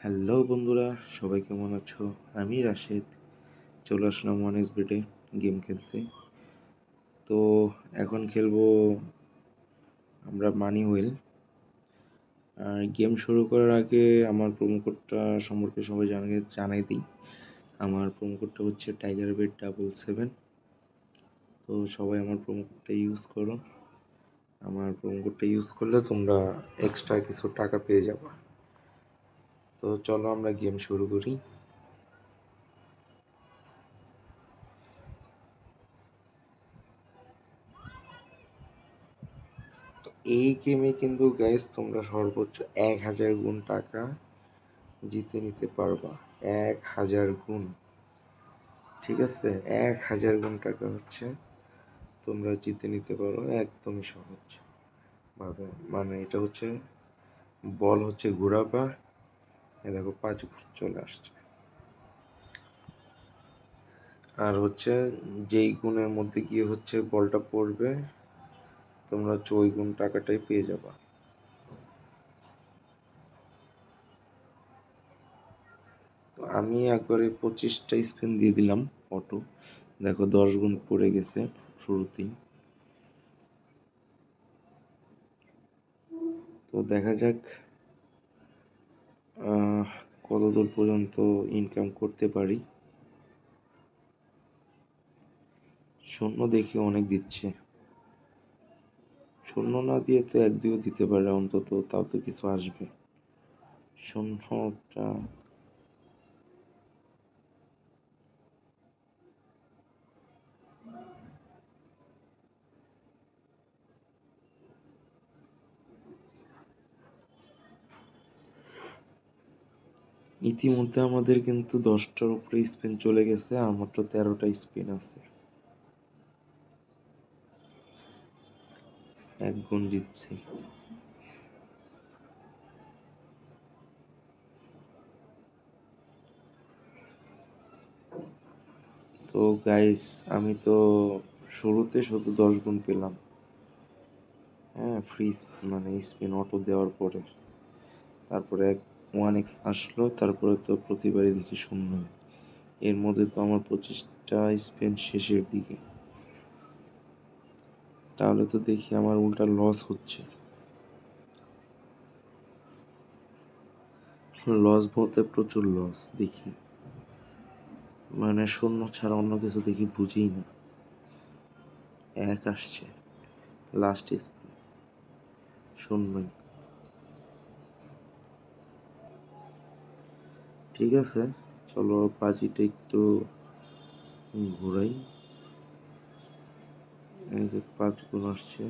Hello বন্ধুরা, সবাই কেমন আছো? আমি রাশেদ। চলে আসলাম ওয়ান এস বেটে গেম খেলতে। তো এখন খেলব আমরা মানি হুইল আর গেম শুরু করার আগে আমার প্রোমো কোডটা সম্পর্কে সবাই জানিয়ে জানাই দিই। আমার প্রোমো কোডটা হচ্ছে টাইগার বেড ডাবল সেভেন তো সবাই আমার প্রোমো কোডটা ইউজ করো। আমার প্রোমো কোডটা ইউজ করলে তোমরা এক্সট্রা কিছু টাকা পেয়ে যাবা। তো চলো আমরা গেম শুরু করি। এই গেমে কিন্তু গাইস তোমরা সর্বোচ্চ এক হাজার গুণ টাকা জিতে নিতে পারবা। এক হাজার গুণ। ঠিক আছে? এক হাজার গুণ টাকা হচ্ছে তোমরা জিতে নিতে পারো একদমই সহজ। ভাবে মানে এটা হচ্ছে, বল হচ্ছে ঘোরাবা এ দেখো পাঁচ চলে আসছে। আর হচ্ছে যেই গুণের মধ্যে গিয়ে হচ্ছে বলটা পড়বে, তোমরা হচ্ছে ওই গুণ টাকাটাই পেয়ে যাবা। তো আমি একবারে পঁচিশটা স্পিন দিয়ে দিলাম অটো। দেখো দশ গুণ পড়ে গেছে শুরুতেই। তো দেখা যাক কতদূর পর্যন্ত ইনকাম করতে পারি? শূন্য দেখে অনেক দিচ্ছে। শূন্য না দিয়ে তো এক দুইও দিতে পারে অন্তত, তাও তো কিছু আসবে। শূন্যটা ইতিমধ্যে আমাদের কিন্তু দশটার উপরে স্পিন চলে গেছে, আর মাত্র তেরোটা স্পিন আছে। এক গুণ জিতছি তো গাইস আমি তো শুরুতে শুধু দশ গুণ পেলাম। হ্যাঁ ফ্রি মানে স্পিন অটো দেওয়ার পরে। তারপরে এক ওয়ান এক্স আসলো, তারপরে তো প্রতিবারই দেখি শূন্য। এর মধ্যে তো আমার পঁচিশটা স্পেন শেষের দিকে। তাহলে তো দেখি আমার উল্টা লস হচ্ছে। লস বলতে প্রচুর লস দেখি। মানে শূন্য ছাড়া অন্য কিছু দেখি বুঝি না। এক আসছে লাস্ট স্পিন শূন্যই। ঠিক আছে। চলো পাজিটা একটু ঘুরাই। এই যে পাঁচ গুণ আসছে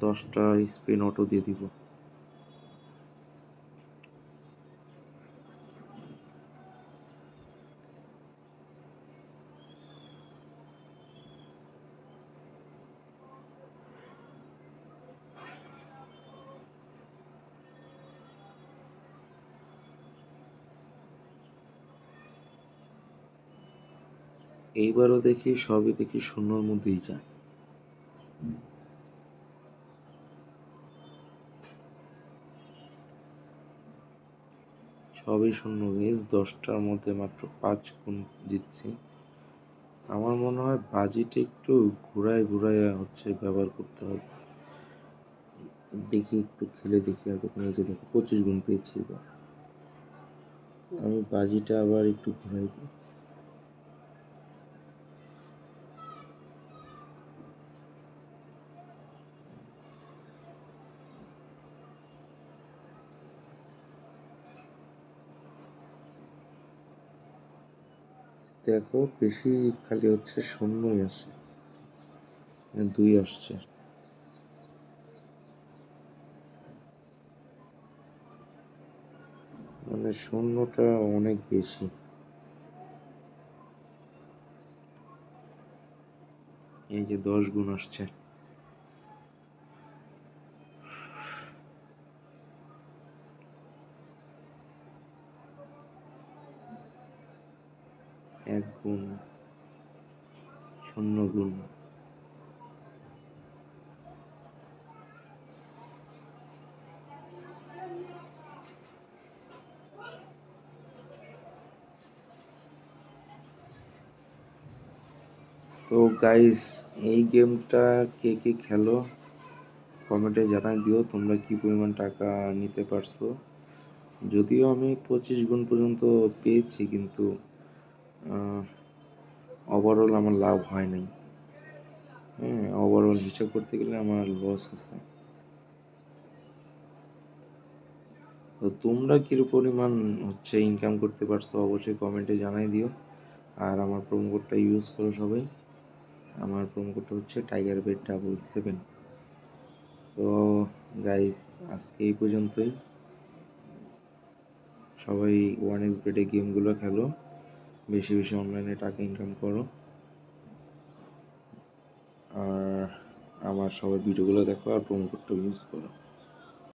দশটা স্পিন অটো দিয়ে দিব। এইবারও দেখি সবই দেখি শূন্যর মধ্যেই যায়। সবই শূন্য। গেজ দশটার মধ্যে মাত্র পাঁচ গুণ দিচ্ছি আমার মনে হয় বাজিটা একটু ঘুরায় ঘুরায় হচ্ছে ব্যবহার করতে হবে। দেখি একটু খেলে দেখি আর কোথাও যে দেখো পঁচিশ গুণ পেয়েছি এবার। আমি বাজিটা আবার একটু ঘুরাই দিই। দেখো বেশি খালি হচ্ছে শূন্যই আছে। দুই আসছে। মানে শূন্যটা অনেক বেশি। এই যে দশ গুণ আসছে। এক গুণ, শূন্য গুণ। তো গাইস এই গেমটা কে কে খেলো কমেন্টে জানাই দিও, তোমরা কি পরিমাণ টাকা নিতে পারছ। যদিও আমি পঁচিশ গুণ পর্যন্ত পেয়েছি, কিন্তু ওভারঅল আমার লাভ হয় নাই। হ্যাঁ ওভারঅল হিসাব করতে গেলে আমার লস আছে। তো তোমরা কী পরিমাণ হচ্ছে ইনকাম করতে পারছ অবশ্যই কমেন্টে জানাই দিও। আর আমার প্রোমো কোডটা ইউজ করো সবাই। আমার প্রোমো কোডটা হচ্ছে টাইগার বেড ডাবল সেভেন তো গাইস আজকে এই পর্যন্তই। সবাই ওয়ান এক্স বেডে গেমগুলো খেলো। বেশি বেশি অনলাইনে টাকা ইনকাম করো। আর আমার সবার ভিডিওগুলো দেখো আর প্রোমো কোডটা ইউজ করো।